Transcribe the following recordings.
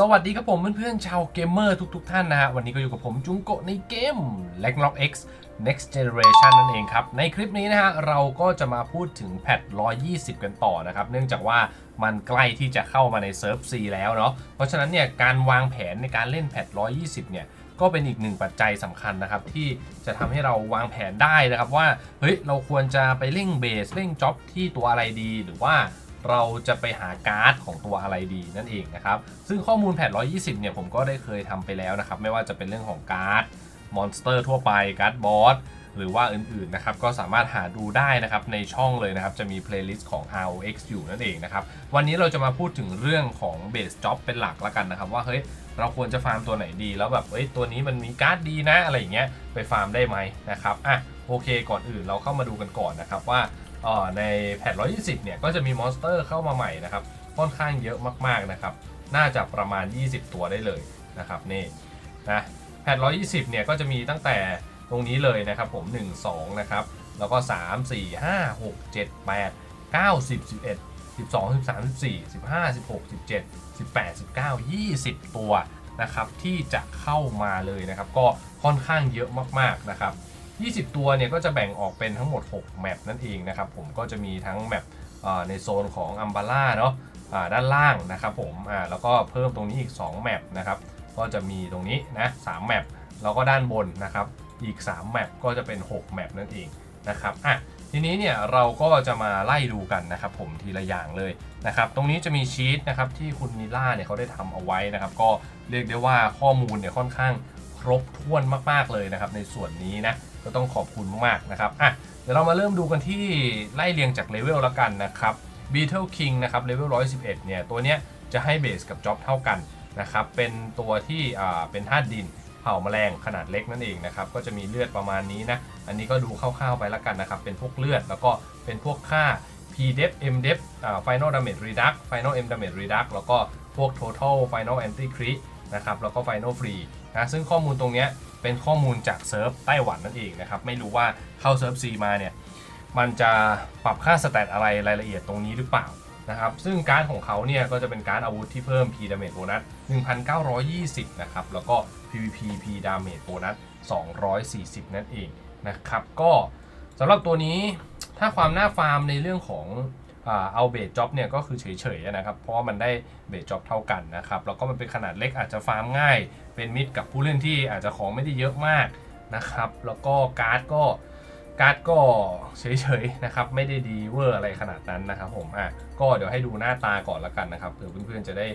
สวัสดีครับผมเพื่อนๆชาวเกมเมอร์ทุกๆท่านนะฮะวันนี้ก็อยู่กับผมจุงโกะในเกม l e g n o c X Next Generation นั่นเองครับ ในคลิปนี้นะฮะเราก็จะมาพูดถึงแพท120 กันต่อนะครับ เนื่องจากว่ามันใกล้ที่จะเข้ามาในเซิร์ฟ C แล้วเนาะเพราะฉะนั้นเนี่ยการวางแผนในการเล่นแพท120 เนี่ยก็เป็นอีกหนึ่งปัจจัยสำคัญนะครับ ที่จะทำให้เราวางแผนได้นะครับว่าเฮ้ยเราควรจะไปเร่งเบสเร่งจ็อบที่ตัวอะไรดีหรือว่า เราจะไปหาการ์ดของตัวอะไรดีนั่นเองนะครับ ซึ่งข้อมูลแพท120 เนี่ยผมก็ได้เคยทำไปแล้วนะครับ ไม่ว่าจะเป็นเรื่องของการ์ดมอนสเตอร์ทั่วไปการ์ดบอสหรือว่าอื่นๆนะครับก็สามารถหาดูได้นะครับในช่องเลยนะครับ จะมีเพลย์ลิสต์ของ ROX อยู่นั่นเองนะครับ วันนี้เราจะมาพูดถึงเรื่องของเบสจ็อบเป็นหลักละกันนะครับ ว่าเฮ้ยเราควรจะฟาร์มตัวไหนดี แล้วแบบเอ้ยตัวนี้มันมีการ์ดดีนะอะไรอย่างเงี้ยไปฟาร์มได้ไหมนะครับอะโอเคก่อนอื่นเราเข้ามาดูกันก่อนนะครับว่า ในแพท120 เนี่ย ก็จะมีมอนสเตอร์เข้ามาใหม่นะครับ ค่อนข้างเยอะมากๆนะครับ น่าจะประมาณ 20 ตัวได้เลยนะครับนี่นะแพท120 เนี่ย ก็จะมีตั้งแต่ตรงนี้เลยนะครับผม 1 2 นะครับ แล้วก็ 3 4 5 6 7 8 9 10 11 12 13 14 15 16 17 18 19 20 ตัวนะครับที่จะเข้ามาเลยนะครับ ก็ค่อนข้างเยอะมากๆนะครับ 20 ตัวเนี่ยก็จะแบ่งออกเป็นทั้งหมด 6 แมปนั่นเองนะครับผมก็จะมีทั้งแมปในโซนของอัมบาร่าเนาะด้านล่างนะครับผมแล้วก็เพิ่มตรงนี้อีก 2 แมปนะครับก็จะมีตรงนี้นะ3แมปแล้วก็ด้านบนนะครับอีก 3 แมปก็จะเป็น 6 แมปนั่นเองนะครับอะทีนี้เนี่ยเราก็จะมาไล่ดูกันนะครับผมทีละอย่างเลยนะครับตรงนี้จะมีชีตนะครับที่คุณนิล่าเนี่ยเขาได้ทำเอาไว้นะครับก็เรียกได้ว่าข้อมูลเนี่ยค่อนข้างครบถ้วนมากๆเลยนะครับในส่วนนี้นะ ก็ต้องขอบคุณมากๆนะครับอะเดี๋ยวเรามาเริ่มดูกันที่ไล่เรียงจากเลเวลล้วกันนะครับ Beetle King นะครับเลเวล111เนี่ยตัวเนี้ยจะให้เบสกับจ็อบเท่ากันนะครับเป็นตัวที่อ่าเป็นธาตุดินเผาแมลงขนาดเล็กนั่นเองนะครับก็จะมีเลือดประมาณนี้นะอันนี้ก็ดูคร่าวๆไปล้วกันนะครับ เป็นพวกเลือดแล้วก็เป็นพวกค่า p d e f m d e f อ่า final damage Reduc final m damage Reduc แล้วก็พวก total final anti crit นะครับแล้วก็ final free นะซึ่งข้อมูลตรงเนี้ย เป็นข้อมูลจากเซิร์ฟไต้หวันนั่นเองนะครับ ไม่รู้ว่าเข้าเซิร์ฟ C มาเนี่ย มันจะปรับค่าสแตทอะไรรายละเอียดตรงนี้หรือเปล่านะครับ ซึ่งการของเขาเนี่ยก็จะเป็นการอาวุธที่เพิ่ม P damage bonus 1,920 นะครับ แล้วก็ PVP P damage bonus 240 นั่นเองนะครับ ก็สำหรับตัวนี้ถ้าความน่าฟาร์มในเรื่องของเอาเบสจ็อบเนี่ยก็คือเฉยๆนะครับ เพราะว่ามันได้เบสจ็อบเท่ากันนะครับ แล้วก็มันเป็นขนาดเล็กอาจจะฟาร์มง่าย เป็นมิตรกับผู้เล่นที่อาจจะของไม่ได้เยอะมากนะครับ แล้วก็การ์ดก็การ์ดก็เฉยๆนะครับ ไม่ได้ดีเวอร์อะไรขนาดนั้นนะครับผมอะก็เดี๋ยวให้ดูหน้าตาก่อนละกันนะครับเผื่อเพื่อนๆจะได้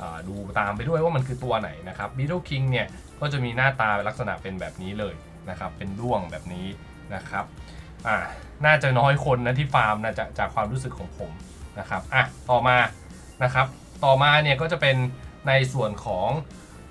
อ่าดูตามไปด้วยว่ามันคือตัวไหนนะครับ Beetle King เนี่ยก็จะมีหน้าตาลักษณะเป็นแบบนี้เลยนะครับเป็นด้วงแบบนี้นะครับอ่าน่าจะน้อยคนนะที่ฟาร์มนะจากจากความรู้สึกของผมนะครับอะต่อมานะครับ ต่อมาเนี่ยก็จะเป็นในส่วนของ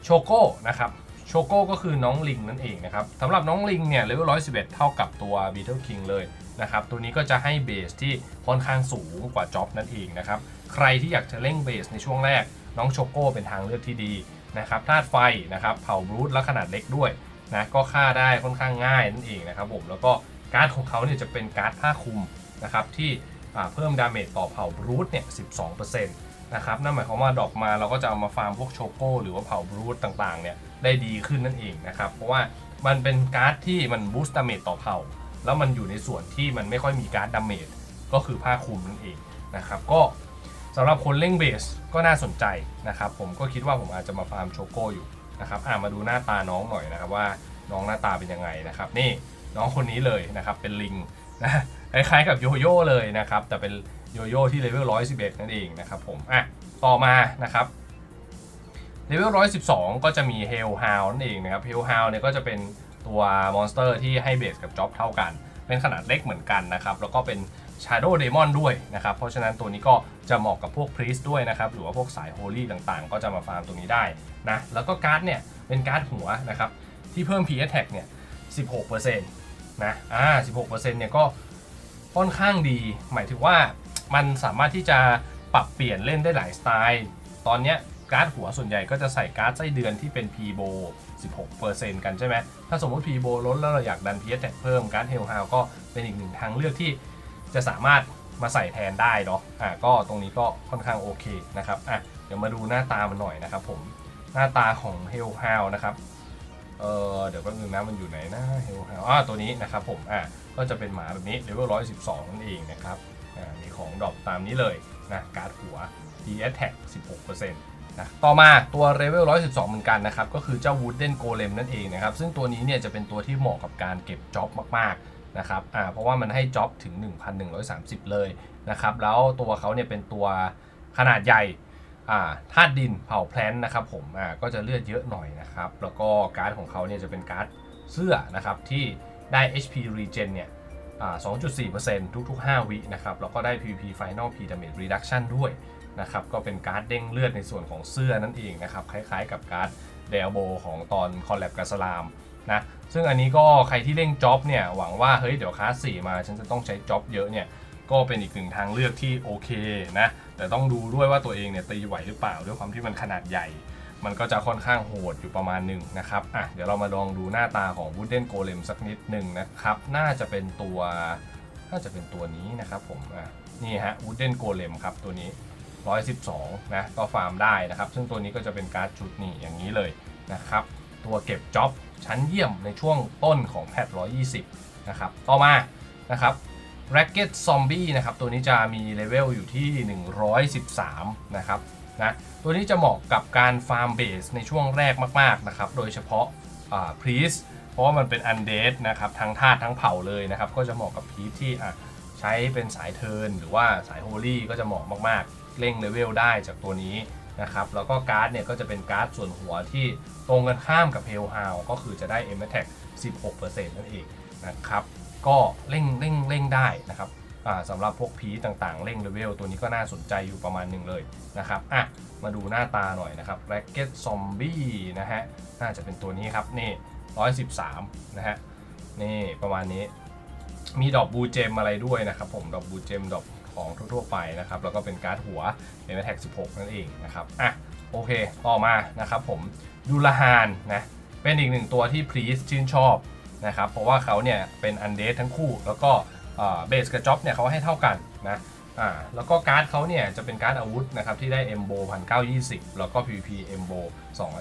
โชโก้นะครับโชโก้ก็คือน้องลิงนั่นเองนะครับสำหรับน้องลิงเนี่ยเลเวล111 เท่ากับตัว Beetle King เลยนะครับตัวนี้ก็จะให้เบสที่ค่อนข้างสูงกว่าจ็อบนั่นเองนะครับใครที่อยากจะเร่งเบสในช่วงแรก น้องโชโก้เป็นทางเลือกที่ดีนะครับธาตุไฟนะครับเผาบรูทและขนาดเล็กด้วยนะก็ฆ่าได้ค่อนข้างง่ายนั่นเองนะครับผมแล้วก็การ์ดของเขาเนี่ยจะเป็นการ์ดผ้าคลุมนะครับที่เพิ่มดาเมจต่อเผาบรูทเนี่ย12%น นะครับนั่นหมายความว่าดอกมาเราก็จะเอามาฟาร์มพวกโชโก้หรือว่าเผาบรูทต่างๆเนี่ยได้ดีขึ้นนั่นเองนะครับเพราะว่ามันเป็นการ์ดที่มันบูสต์ดาเมจต่อเผ่าแล้วมันอยู่ในส่วนที่มันไม่ค่อยมีการ์ดดาเมจก็คือผ้าคลุมนั่นเองนะครับก็สำหรับคนเล่งเบสก็น่าสนใจนะครับผมก็คิดว่าผมอาจจะมาฟาร์มโชโก้อยู่นะครับอ่ามาดูหน้าตาน้องหน่อยนะครับว่าน้องหน้าตาเป็นยังไงนะครับนี่น้องคนนี้เลยนะครับเป็นลิงนะ คล้ายๆกับโยโย่เลยนะครับ แต่เป็นโยโย่ที่เลเวล111 นั่นเองนะครับผมอะต่อมานะครับเลเวล112 ก็จะมี Hellhound นั่นเองนะครับ Hellhound เนี่ยก็จะเป็นตัวมอนสเตอร์ที่ให้เบสกับจ็อบเท่ากัน เป็นขนาดเล็กเหมือนกันนะครับ แล้วก็เป็น Shadow Demon ด้วยนะครับ เพราะฉะนั้นตัวนี้ก็จะเหมาะกับพวก Priest ด้วยนะครับ หรือว่าพวกสาย Holy ต่างๆ ก็จะมาฟาร์มตรงนี้ได้นะ แล้วก็การ์ดเนี่ย เป็นการ์ดหัวนะครับ ที่เพิ่ม P attack เนี่ย 16%นะ อ่า 16%เนี่ยก็ ค่อนข้างดี หมายถึงว่ามันสามารถที่จะปรับเปลี่ยนเล่นได้หลายสไตล์ ตอนเนี้ยการ์ดหัวส่วนใหญ่ก็จะใส่การ์ดไส้เดือนที่เป็น p b o 16%กันใช่ไหม ถ้าสมมติ p b o ลดแล้วเราอยากดัน p s แท็กเพิ่มการ์ดเฮลฮาวก็เป็นอีกหนึ่งทางเลือกที่จะสามารถมาใส่แทนได้เนาะ อะก็ตรงนี้ก็ค่อนข้างโอเคนะครับ อะเดี๋ยวมาดูหน้าตามันหน่อยนะครับผม หน้าตาของ h e l l h o u n d นะครับ เออเดี๋ยวแป๊บนึงนะมันอยู่ไหนนะ h e l l h o u n d อ่าตัวนี้นะครับผม อ่า ก็จะเป็นหมาแบบนี้เลเวล112 นั่นเองนะครับอ่ามีของดรอปตามนี้เลยนะการ์ดหัว P Attack 16%นะต่อมาตัวเลเวล112 เหมือนกันนะครับ ก็คือเจ้า Wooden Golem นั่นเองนะครับ ซึ่งตัวนี้เนี่ยจะเป็นตัวที่เหมาะกับการเก็บจ็อบมากๆนะครับอ่าเพราะว่ามันให้จ็อบถึง 1,130 เลยนะครับ แล้วตัวเขาเนี่ยเป็นตัวขนาดใหญ่อ่าธาตุดินเผาแพลนนะครับผมอ่าก็จะเลือดเยอะหน่อยนะครับ แล้วก็การ์ดของเขาเนี่ยจะเป็นการ์ดเสื้อนะครับที่ ได้ HP Regen เนี่ยอ่า2.4%ทุก ๆ 5 วินะครับ แล้วก็ได้ PVP Final P Damage Reduction ด้วยนะครับ ก็เป็นการ์ดเด้งเลือดในส่วนของเสื้อนั่นเองนะครับ คล้ายๆกับการ์ดเดลโบของตอนคอลแลบกับสลามนะ ซึ่งอันนี้ก็ใครที่เล่นจ็อบเนี่ย หวังว่า เฮ้ย เดี๋ยวคลาส 4 มา ฉันจะต้องใช้จ็อบเยอะเนี่ย ก็เป็นอีกหนึ่งทางเลือกที่โอเคนะ แต่ต้องดูด้วยว่าตัวเองเนี่ยตีไหวหรือเปล่าด้วยความที่มันขนาดใหญ่ มันก็จะค่อนข้างโหดอยู่ประมาณหนึ่งนะครับอะเดี๋ยวเรามาลองดูหน้าตาของ Wooden Golem สักนิดหนึ่งนะครับ น่าจะเป็นตัวน่าจะเป็นตัวนี้นะครับผมอะนี่ฮะ Wooden Golem ครับตัวนี้ 112 นะ ก็ฟาร์มได้นะครับ ซึ่งตัวนี้ก็จะเป็นการ์ดชุดนี่อย่างนี้เลยนะครับ ตัวเก็บจ็อบชั้นเยี่ยมในช่วงต้นของแพท120 นะครับ ต่อมานะครับ Racket Zombie นะครับ ตัวนี้จะมีเลเวลอยู่ที่ 113 นะครับ นะตัวนี้จะเหมาะกับการฟาร์มเบสในช่วงแรกมากๆนะครับโดยเฉพาะพรีสเพราะว่ามันเป็นอันเด d นะครับทั้งธาตุทั้งเผ่าเลยนะครับก็จะเหมาะกับพีที่ใช้เป็นสายเทินหรือว่าสายโฮลี่ก็จะเหมาะมากๆ เร่งเลเวลได้จากตัวนี้นะครับแล้วก็การ์ดเนี่ยก็จะเป็นการ์ดส่วนหัวที่ตรงกันข้ามกับ h e l l h o u n d ก็คือจะได้ M Attack 16%นั่นเองนะครับก็เร่งเร่งเร่งได้นะครับ สำหรับพวกพีต่างๆ เร่งเลเวลตัวนี้ก็น่าสนใจอยู่ประมาณหนึ่งเลยนะครับอะมาดูหน้าตาหน่อยนะครับ Racket Zombie นะฮะน่าจะเป็นตัวนี้ครับนี่113 นะฮะนี่ประมาณนี้ มีดอกบูเจมอะไรด้วยนะครับผมดอกบูเจมดอกของทั่วๆไปนะครับแล้วก็เป็นการ์ดหัวเป็นแท็ก16 นั่นเองนะครับอะโอเคต่อมานะครับผมดูลาฮานนะเป็นอีกหนึ่งตัวที่พรีสชื่นชอบนะครับเพราะว่าเขาเนี่ยเป็นอันเดทั้งคู่แล้วก็ เบสกับจ็อบเนี่ยเขาให้เท่ากันนะอ่าแล้วก็การ์ดเขาเนี่ยจะเป็นการ์ดอาวุธนะครับที่ได้ m b o 1920 แล้วก็ PVP m b o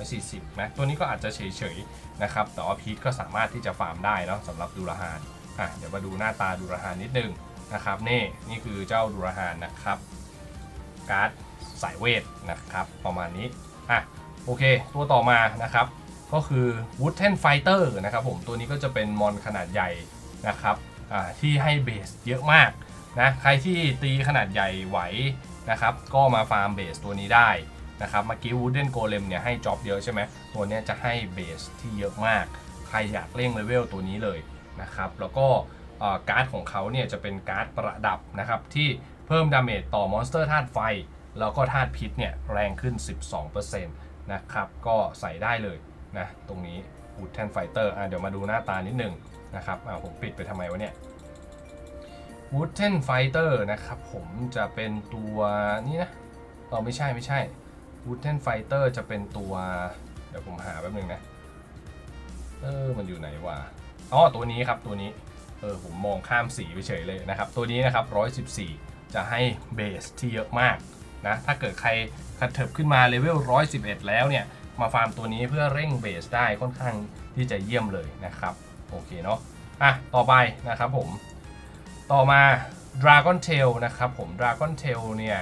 240นะตัวนี้ก็อาจจะเฉยๆนะครับแต่ว่าพีทก็สามารถที่จะฟาร์มได้เนาะสำหรับดูราฮานอะเดี๋ยวมาดูหน้าตาดูราฮานนิดนึงนะครับนี่นี่คือเจ้าดูราฮานนะครับการ์ดสายเวทนะครับประมาณนี้อะโอเค ตัวต่อมานะครับก็คือ Wooden Fighter นะครับผมตัวนี้ก็จะเป็นมอนขนาดใหญ่นะครับ ที่ให้เบสเยอะมากนะใครที่ตีขนาดใหญ่ไหวนะครับก็มาฟาร์มเบสตัวนี้ได้นะครับเมื่อกี้ Wooden Golem เนี่ยให้จ็อบเยอะใช่ไหมตัวนี้จะให้เบสที่เยอะมาก ใครอยากเร่งเลเวลตัวนี้เลยนะครับแล้วก็การ์ดของเขาเนี่ยจะเป็นการ์ดประดับนะครับที่เพิ่มดาเมจต่อมอนสเตอร์ธาตุไฟ แล้วก็ธาตุพิษเนี่ยแรงขึ้น 12%นะครับก็ใส่ได้เลยนะตรงนี้ Wooden Fighter อะเดี๋ยวมาดูหน้าตานิดหนึ่ง นะครับอ่าวผมปิดไปทำไมวะเนี่ย Wooden Fighter นะครับผมจะเป็นตัวนี้นะเออไม่ใช่ไม่ใช่ Wooden Fighter จะเป็นตัว เดี๋ยวผมหาแป๊บนึงนะ เออ มันอยู่ไหนวะอ๋อตัวนี้ครับตัวนี้ เออผมมองข้ามสีไปเฉยเลยนะครับ ตัวนี้นะครับ 114 จะให้เบสที่เยอะมากนะ ถ้าเกิดใครคัดเถิบขึ้นมาเลเวล 111 แล้วเนี่ย มาฟาร์มตัวนี้เพื่อเร่งเบสได้ค่อนข้างที่จะเยี่ยมเลยนะครับ โอเคเนาะอะต่อไปนะครับผม ต่อมา Dragon Tail นะครับผม Dragon Tail เนี่ย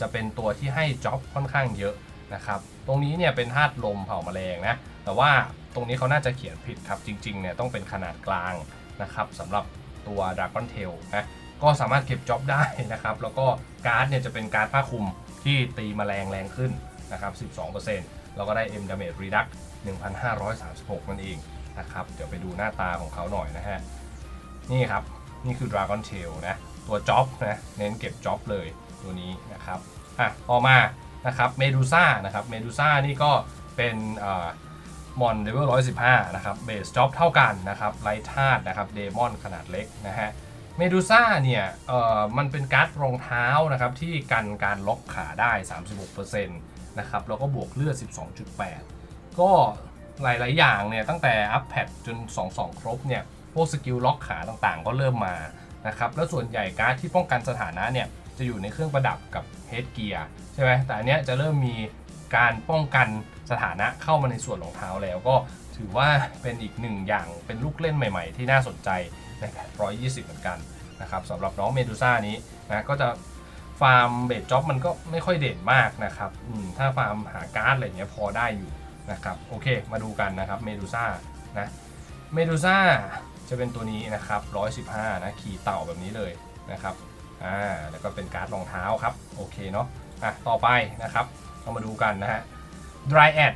จะเป็นตัวที่ให้จ็อบค่อนข้างเยอะนะครับ ตรงนี้เนี่ยเป็นธาตุลมเผาแมลงนะ แต่ว่าตรงนี้เขาน่าจะเขียนผิดครับ จริงๆเนี่ยต้องเป็นขนาดกลางนะครับสำหรับตัว Dragon Tail นะก็สามารถเก็บจ็อบได้นะครับ แล้วก็การ์ดเนี่ยจะเป็นการ์ดผ้าคลุมที่ตีแมลงแรงขึ้นนะครับ 12%แล้วก็ได้ M Damage Reduct 1,536 นั่นเอง นะครับ เดี๋ยวไปดูหน้าตาของเขาหน่อยนะฮะ นี่ครับ นี่คือ Dragon Tail นะ ตัวจ็อบนะ เน้นเก็บจ็อบเลยตัวนี้นะครับ อะ ต่อมานะครับเมดูซ่านะครับเมดูซ่านี่ก็เป็นมอนเลเวล115 นะครับ เบสจ็อบเท่ากันนะครับไลท์ธาตุนะครับ เดมอนขนาดเล็กนะฮะเมดูซ่าเนี่ยเอ่อมันเป็นการ์ดรองเท้านะครับที่กันการล็อกขาได้ 36%นะครับแล้วก็บวกเลือด 12.8 ก็ หลาย ๆ อย่างเนี่ยตั้งแต่อัพแพดจน 2-2 ครบเนี่ยพวกสกิลล็อกขาต่างๆ ก็เริ่มมานะครับแล้วส่วนใหญ่การ์ดที่ป้องกันสถานะเนี่ยจะอยู่ในเครื่องประดับกับเฮดเกียร์ใช่ไหมแต่อันเนี้ยจะเริ่มมีการป้องกันสถานะเข้ามาในส่วนรองเท้าแล้วก็ถือว่าเป็นอีกหนึ่งอย่างเป็นลูกเล่นใหม่ ๆ ที่น่าสนใจในแพท120 เหมือนกันนะครับสำหรับน้องเมดูซ่านี้นะก็จะฟาร์มเบสจ็อบมันก็ไม่ค่อยเด่นมากนะครับถ้าฟาร์มหาการ์ดอะไรเงี้ยพอได้อยู่ นะครับโอเคมาดูกันนะครับเมดูซ่านะเมดูซ่าจะเป็นตัวนี้นะครับ115นะขี่เต่าแบบนี้เลยนะครับอ่าแล้วก็เป็นการ์ดรองเท้าครับโอเคเนาะอะต่อไปนะครับเรามาดูกันนะฮะ Dryad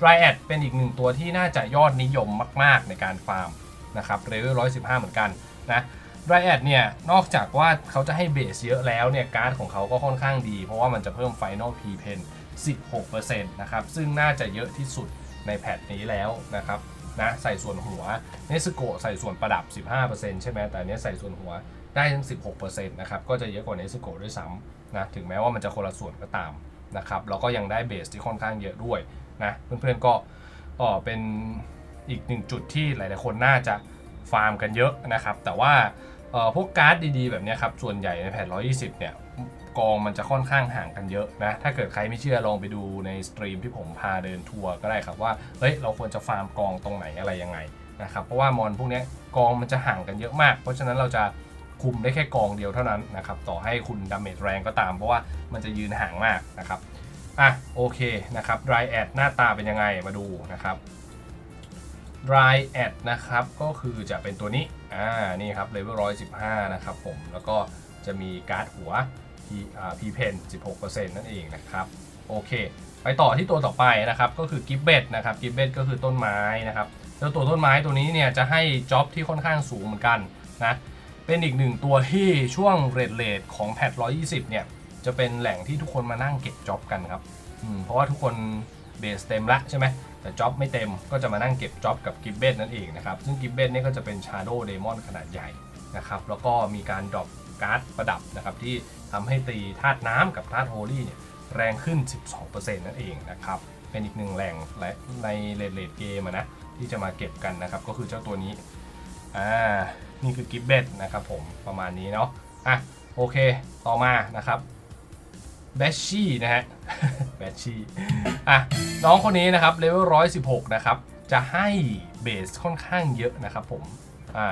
Dryad เป็นอีกหนึ่งตัวที่น่าจะยอดนิยมมาก ๆ ในการฟาร์มนะครับเลเวล115 เหมือนกันนะ Dryad เนี่ย นอกจากว่าเขาจะให้เบสเยอะแล้วเนี่ย การ์ดของเขาก็ค่อนข้างดี เพราะว่ามันจะเพิ่ม Final P Pen 16%นะครับซึ่งน่าจะเยอะที่สุดในแพทนี้แล้วนะครับนะใส่ส่วนหัวเนสโกใส่ส่วนประดับ 15%ใช่ไหมแต่เนี้ยใส่ส่วนหัวได้ถึง 16%นะครับก็จะเยอะกว่าเนสโกด้วยซ้ำนะถึงแม้ว่ามันจะคนละส่วนก็ตามนะครับแล้วก็ยังได้เบสที่ค่อนข้างเยอะด้วยนะเพื่อนๆก็ก็เป็นอีกหนึ่งจุดที่หลายๆคนน่าจะฟาร์มกันเยอะนะครับแต่ว่าเออพวกการ์ดดีๆ แบบนี้ครับส่วนใหญ่ในแพท120 เนี่ย กองมันจะค่อนข้างห่างกันเยอะนะ ถ้าเกิดใครไม่เชื่อลองไปดูในสตรีมที่ผมพาเดินทัวร์ก็ได้ครับว่า เฮ้ย เราควรจะฟาร์มกองตรงไหนอะไรยังไงนะครับ เพราะว่ามอนพวกนี้กองมันจะห่างกันเยอะมาก เพราะฉะนั้นเราจะคุมได้แค่กองเดียวเท่านั้นนะครับ ต่อให้คุณดาเมจแรงก็ตาม เพราะว่ามันจะยืนห่างมากนะครับ อะโอเคนะครับ dry ad หน้าตาเป็นยังไงมาดูนะครับ dry ad นะครับ ก็คือจะเป็นตัวนี้ อ่า นี่ครับ level 115 นะครับผม แล้วก็จะมีการ์ดหัว P อ่า P pen 16%นั่นเองนะครับโอเค ไปต่อที่ตัวต่อไปนะครับก็คือ gibbet นะครับ gibbet ก็คือต้นไม้นะครับแล้วตัวต้นไม้ตัวนี้เนี่ยจะให้จ็อบที่ค่อนข้างสูงเหมือนกันนะเป็นอีกหนึ่งตัวที่ช่วงเรทเลทของแพท120 เนี่ย จะเป็นแหล่งที่ทุกคนมานั่งเก็บจ็อบกันครับเพราะว่าทุกคนเบสเต็มละใช่ไหมแต่จ็อบไม่เต็มก็จะมานั่งเก็บจ็อบกับกิบเบตนั่นเองนะครับ ซึ่งกิบเบตนี่ก็จะเป็นชาร์โดเดมอนขนาดใหญ่นะครับแล้วก็มีการดรอป การ์ดประดับนะครับที่ทำให้ตีธาตุน้ำกับธาตุโฮลี่เนี่ยแรงขึ้น 12%นั่นเองนะครับเป็นอีกหนึ่งแหล่งและในเลดเลดเกมนะที่จะมาเก็บกันนะครับก็คือเจ้าตัวนี้อ่านี่คือกิบเบตนะครับผมประมาณนี้เนาะอะโอเคต่อมานะครับแบชชี่นะฮะแบชชี่อะน้องคนนี้นะครับเลเวล116 นะครับ จะให้เบสค่อนข้างเยอะนะครับผมอ่า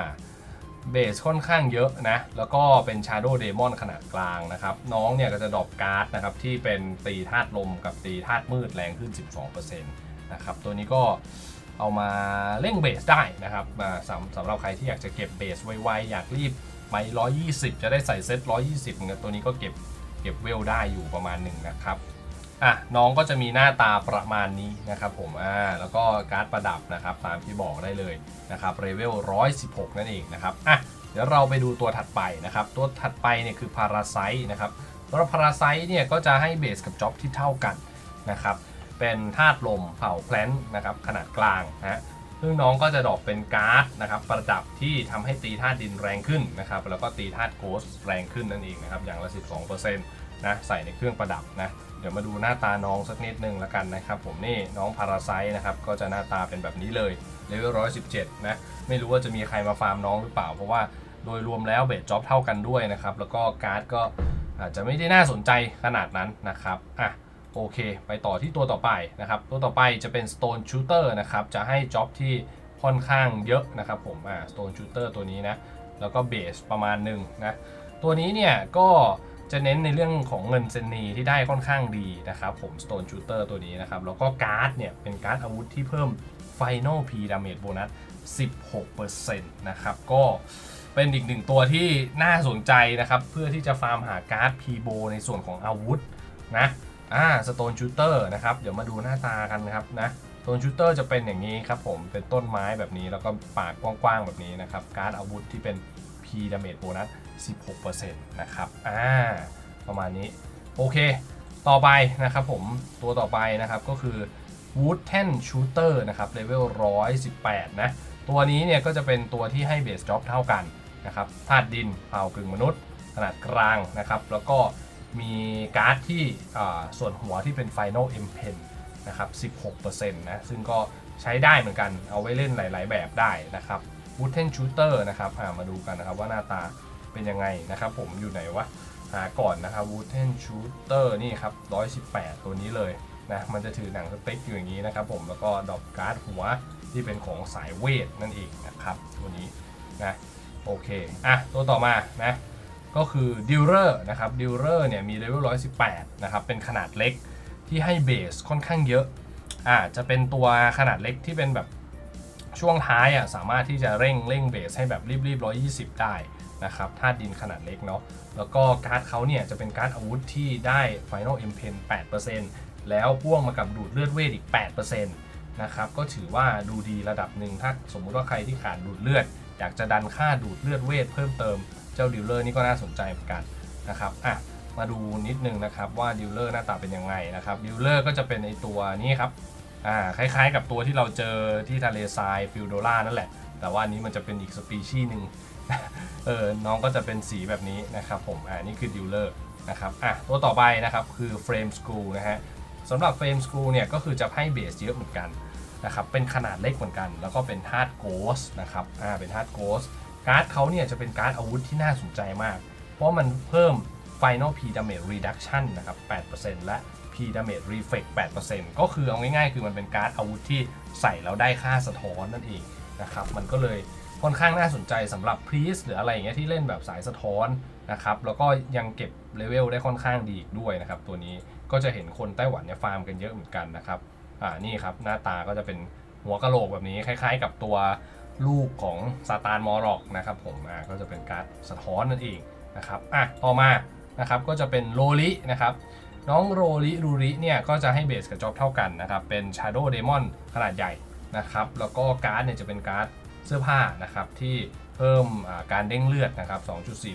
เบสค่อนข้างเยอะนะ แล้วก็เป็น Shadow Demon ขนาดกลางนะครับ น้องเนี่ยก็จะดรอปการ์ดนะครับ ที่เป็นตีธาตุลมกับตีธาตุมืดแรงขึ้น 12%นะครับ ตัวนี้ก็เอามาเร่งเบสได้นะครับมาสำสำหรับใครที่อยากจะเก็บเบสไวๆ อยากรีบไป120 จะได้ใส่เซต120เนี่ยตัวนี้ก็เก็บเก็บเวลได้อยู่ประมาณหนึ่งนะครับ อะน้องก็จะมีหน้าตาประมาณนี้นะครับผมอ่าแล้วก็การ์ดประดับนะครับตามที่บอกได้เลยนะครับเลเวล116 นั่นเองนะครับอะเดี๋ยวเราไปดูตัวถัดไปนะครับตัวถัดไปเนี่ยคือพาราไซนะครับตัวพาราไซเนี่ยก็จะให้เบสกับจ็อบที่เท่ากันนะครับเป็นธาตุลมเผ่าแพลนนะครับขนาดกลางนะฮะซึ่งน้องก็จะดอปเป็นการ์ดนะครับประดับที่ทำให้ตีธาตุดินแรงขึ้นนะครับแล้วก็ตีธาตุโกสแรงขึ้นนั่นเองนะครับอย่างละ 12% นะใส่ในเครื่องประดับนะเดี๋ยวมาดูหน้าตาน้องสักนิดนึงละกันนะครับผมนี่น้องพาราไซนะครับก็จะหน้าตาเป็นแบบนี้เลยเลเวล117นะไม่รู้ว่าจะมีใครมาฟาร์มน้องหรือเปล่า เพราะว่าโดยรวมแล้วเบสจ็อบเท่ากันด้วยนะครับแล้วก็การ์ดก็อาจจะไม่ได้น่าสนใจขนาดนั้นนะครับอะโอเค ไปต่อที่ตัวต่อไปนะครับ ตัวต่อไปจะเป็น Stone Shooter นะครับ จะให้จ็อบที่ค่อนข้างเยอะนะครับผมอ่า Stone Shooter ตัวนี้นะ แล้วก็เบสประมาณหนึ่งนะ ตัวนี้เนี่ยก็ จะเน้นในเรื่องของเงินเซนีที่ได้ค่อนข้างดีนะครับ ผม Stone Shooter ตัวนี้นะครับ แล้วก็การ์ดเนี่ย เป็นการ์ดอาวุธที่เพิ่ม Final P Damage Bonus 16%นะครับ ก็เป็นอีกหนึ่งตัวที่น่าสนใจนะครับ เพื่อที่จะฟาร์มหาการ์ด P b o ในส่วนของอาวุธนะอ่า Stone Shooter นะครับ เดี๋ยวมาดูหน้าตากันนะครับนะ Stone Shooter จะเป็นอย่างนี้ครับผมเป็นต้นไม้แบบนี้แล้วก็ปากกว้างๆแบบนี้นะครับ การ์ดอาวุธที่เป็น P Damage Bonus 16%นะครับอ่าประมาณนี้ โอเค ต่อไปนะครับผมตัวต่อไปนะครับก็คือ Wood Ten Shooter นะครับเลเวล118 นะ ตัวนี้เนี่ยก็จะเป็นตัวที่ให้เบสจ็อบเท่ากันนะครับธาตุดินเผ่ากึ่งมนุษย์ ขนาดกลางนะครับ แล้วก็มีการ์ดที่ส่วนหัวที่เป็น Final M Pen นะครับ 16%นะ ซึ่งก็ใช้ได้เหมือนกัน เอาไว้เล่นหลาย ๆ แบบได้นะครับ Wooden Shooter นะครับามาดูกันนะครับว่าหน้าตาเป็นยังไงนะครับ ผมอยู่ไหนวะหาก่อนนะครับ Wooden Shooter นี่ครับ118 ตัวนี้เลยนะมันจะถือหนังสติ๊กอยู่อย่างนี้นะครับผมแล้วก็ดอกการ์ดหัวที่เป็นของสายเวทนั่นเองนะครับตัวนี้นะโอเคอะตัวต่อมานะก็คือดิลเลอร์นะครับดิลเลอร์เนี่ยมีเลเวล118 นะครับ เป็นขนาดเล็กที่ให้เบสค่อนข้างเยอะอ่าจะเป็นตัวขนาดเล็กที่เป็นแบบ ช่วงท้ายอะสามารถที่จะเร่งเร่งเบสให้แบบรีบๆ120ได้นะครับธาตุดินขนาดเล็กเนาะแล้วก็การ์ดเขาเนี่ยจะเป็นการ์ดอาวุธที่ได้ Final M Pen 8%แล้วพ่วงมากับดูดเลือดเวทอีก 8%นะครับก็ถือว่าดูดีระดับหนึ่งถ้าสมมุติว่าใครที่ขาดดูดเลือด อยากจะดันค่าดูดเลือดเวทเพิ่มเติมเจ้าดิลเลอร์นี่ก็น่าสนใจเหมือนกันนะครับอะมาดูนิดนึงนะครับว่าดิลเลอร์หน้าตาเป็นยังไงนะครับดิลเลอร์ก็จะเป็นในตัวนี้ครับ อ่าคล้ายๆ กับตัวที่เราเจอที่ทะเลทรายฟิลโดล่านั่นแหละ แต่ว่านี้มันจะเป็นอีกสปีชีส์หนึ่งเออน้องก็จะเป็นสีแบบนี้นะครับผมอ่านี่คือดิลเลอร์นะครับอะตัวต่อไปนะครับคือเฟรมสกรูนะฮะสำหรับเฟรมสกรูเนี่ยก็คือจะให้เบสเยอะเหมือนกันนะครับเป็นขนาดเล็กเหมือนกัน แล้วก็เป็นธาตุโกสนะครับอ่าเป็นธาตุโกสการ์ดเขาเนี่ยจะเป็นการ์ดอาวุธที่น่าสนใจมาก เพราะมันเพิ่ม Final P Damage Reduction นะครับ 8%และ P Damage Reflect 8%ก็คือเอาง่ายๆ คือมันเป็นการ์ดอาวุธที่ใส่แล้วได้ค่าสะท้อนนั่นเองนะครับ มันก็เลยค่อนข้างน่าสนใจสำหรับ Priest หรืออะไรอย่างเงี้ยที่เล่นแบบสายสะท้อนนะครับ แล้วก็ยังเก็บเลเวลได้ค่อนข้างดีอีกด้วยนะครับ ตัวนี้ก็จะเห็นคนไต้หวันเนี่ยฟาร์มกันเยอะเหมือนกันนะครับ อ่า นี่ครับ หน้าตาก็จะเป็นหัวกะโหลกแบบนี้คล้ายๆ กับตัวลูกของซาตานมอร็อกนะครับผม อ่า ก็จะเป็นการ์ดสะท้อนนั่นเองนะครับ อะ ต่อมานะครับ ก็จะเป็นโลลินะครับ น้องโรลิรูริเนี่ยก็จะให้เบสกับจ็อบเท่ากันนะครับ เป็น Shadow Demon ขนาดใหญ่นะครับ แล้วก็การ์ดเนี่ยจะเป็นการ์ดเสื้อผ้านะครับที่เพิ่มการเด้งเลือดนะครับ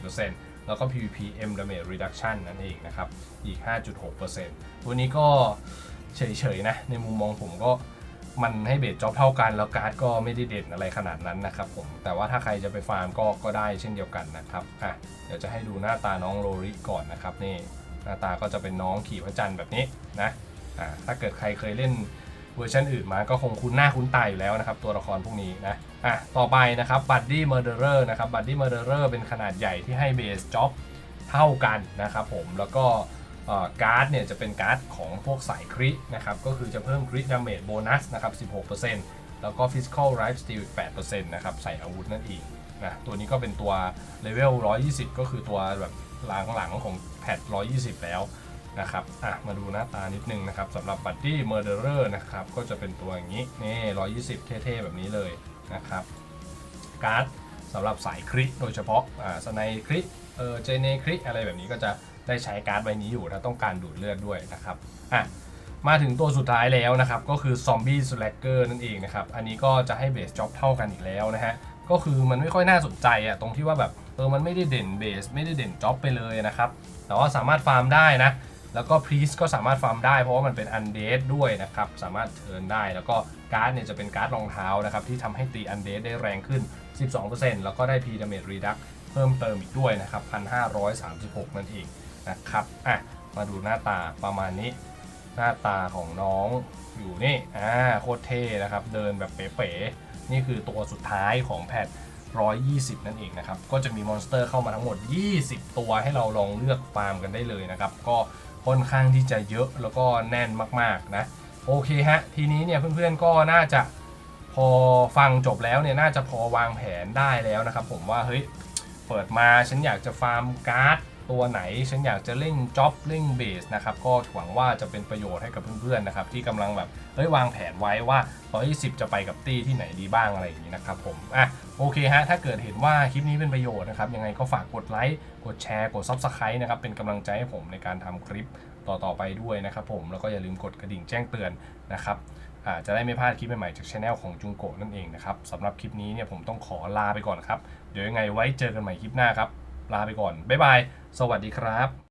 2.4%แล้วก็ PVP M Damage Reduction นั่นเองนะครับ อีก 5.6%ตัวนี้ก็เฉยๆนะ ในมุมมองผมก็มันให้เบสจ็อบเท่ากัน แล้วการ์ดก็ไม่ได้เด่นอะไรขนาดนั้นนะครับผม แต่ว่าถ้าใครจะไปฟาร์มก็ก็ได้เช่นเดียวกันนะครับ อะ เดี๋ยวจะให้ดูหน้าตาน้องโรริก่อนนะครับนี่ หน้าตาก็จะเป็นน้องขี่พระจันทร์แบบนี้นะอ่าถ้าเกิดใครเคยเล่นเวอร์ชันอื่นมาก็คงคุ้นหน้าคุ้นตาอยู่แล้วนะครับ ตัวละครพวกนี้นะอะต่อไปนะครับบัดดี้เมอร์เดอร์นะครับบัดดี้เมอร์เดอร์เป็นขนาดใหญ่ที่ให้เบสจ็อบเท่ากันนะครับผมแล้วก็การ์ดเนี่ยจะเป็นการ์ดของพวกสายครินะครับก็คือจะเพิ่มคริดาเมจโบนัสนะครับ 16%แล้วก็ Physical Life Steal อีก8%นะครับใส่อาวุธนั่นเองนะตัวนี้ก็เป็นตัวเลเวล 120 ก็คือตัวแบบ หลังๆของแพท120 แล้วนะครับอะมาดูหน้าตานิดนึงนะครับสำหรับ Buddy Murderer นะครับก็จะเป็นตัวอย่างนี้นี่120 เท่ๆ แบบนี้เลยนะครับการ์ดสำหรับสายคริโดยเฉพาะอ่าสไนคริเออเจเนคริอะไรแบบนี้ก็จะได้ใช้การ์ดใบนี้อยู่ถ้าต้องการดูดเลือดด้วยนะครับอะมาถึงตัวสุดท้ายแล้วนะครับก็คือซอมบี้สแลกเกอร์นั่นเองนะครับอันนี้ก็จะให้เบสจ็อบเท่ากันอีกแล้วนะฮะก็คือมันไม่ค่อยน่าสนใจอะตรงที่ว่าแบบ ออมันไม่ได้เด่นเบสไม่ได้เด่นจ็อบไปเลยนะครับ แต่ว่าสามารถฟาร์มได้นะ แล้วก็พรีสก็สามารถฟาร์มได้เพราะว่ามันเป็นอันเดดด้วยนะครับ สามารถเทิร์นได้แล้วก็การ์ดเนี่ยจะเป็นการ์ดรองเท้านะครับ ที่ทำให้ตีอันเดดได้แรงขึ้น 12%แล้วก็ได้ P Damage Reduct เพิ่มเติมอีกด้วยนะครับ 1,536 นั่นเองนะครับอะมาดูหน้าตาประมาณนี้ หน้าตาของน้องอยู่นี่อ่าโคตรเท่นะครับ เดินแบบเป๋ๆนี่คือตัวสุดท้ายของแพท 120 นั่นเองนะครับ ก็จะมีมอนสเตอร์เข้ามาทั้งหมด 20 ตัวให้เราลองเลือกฟาร์มกันได้เลยนะครับ ก็ค่อนข้างที่จะเยอะแล้วก็แน่นมากๆนะ โอเคฮะ ทีนี้เนี่ยเพื่อนๆก็น่าจะพอฟังจบแล้วเนี่ยน่าจะพอวางแผนได้แล้วนะครับ ผมว่าเฮ้ยเปิดมาฉันอยากจะฟาร์มการ์ด ตัวไหน ฉันอยากจะเร่งจ็อบเร่งเบสนะครับก็หวังว่าจะเป็นประโยชน์ให้กับเพื่อนๆนะครับที่กำลังแบบเฮ้ยวางแผนไว้ว่า 120 จะไปกับตี้ที่ไหนดีบ้างอะไรอย่างนี้นะครับผมอะโอเคฮะถ้าเกิดเห็นว่าคลิปนี้เป็นประโยชน์นะครับยังไงก็ฝากกดไลค์กดแชร์กด Subscribe นะครับเป็นกำลังใจให้ผมในการทำคลิปต่อๆไปด้วยนะครับผมแล้วก็อย่าลืมกดกระดิ่งแจ้งเตือนนะครับอ่าจะได้ไม่พลาดคลิปใหม่ๆจากช anel ของจุงโกะนั่นเองนะครับสำหรับคลิปนี้เนี่ยผมต้องขอลาไปก่อนครับ เดี๋ยวยังไงไว้เจอกันใหม่คลิปหน้าครับ ลาไปก่อน บ๊ายบาย สวัสดีครับ